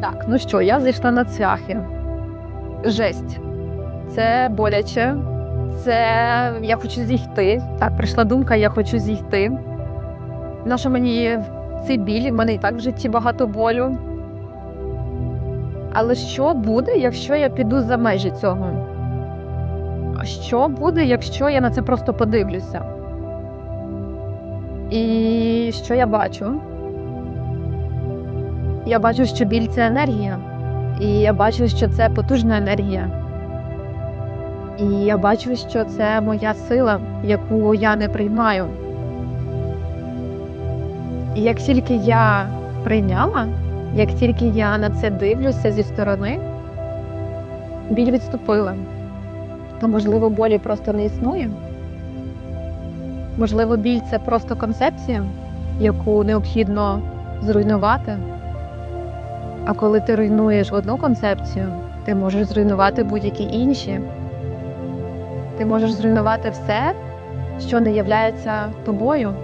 Так, ну що, я зайшла на цвяхи. Жесть. Це боляче. Це я хочу зійти. Так, прийшла думка, я хочу зійти. Наша мені цей біль, в мене і так в житті багато болю. Але що буде, якщо я піду за межі цього? Що буде, якщо я на це просто подивлюся? І що я бачу? Я бачу, що біль це енергія. І я бачу, що це потужна енергія. І я бачу, що це моя сила, яку я не приймаю. І як тільки я прийняла, як тільки я на це дивлюся зі сторони, біль відступила. То, можливо, болі просто не існує. Можливо, біль це просто концепція, яку необхідно зруйнувати. А коли ти руйнуєш одну концепцію, ти можеш зруйнувати будь-які інші. Ти можеш зруйнувати все, що не являється тобою.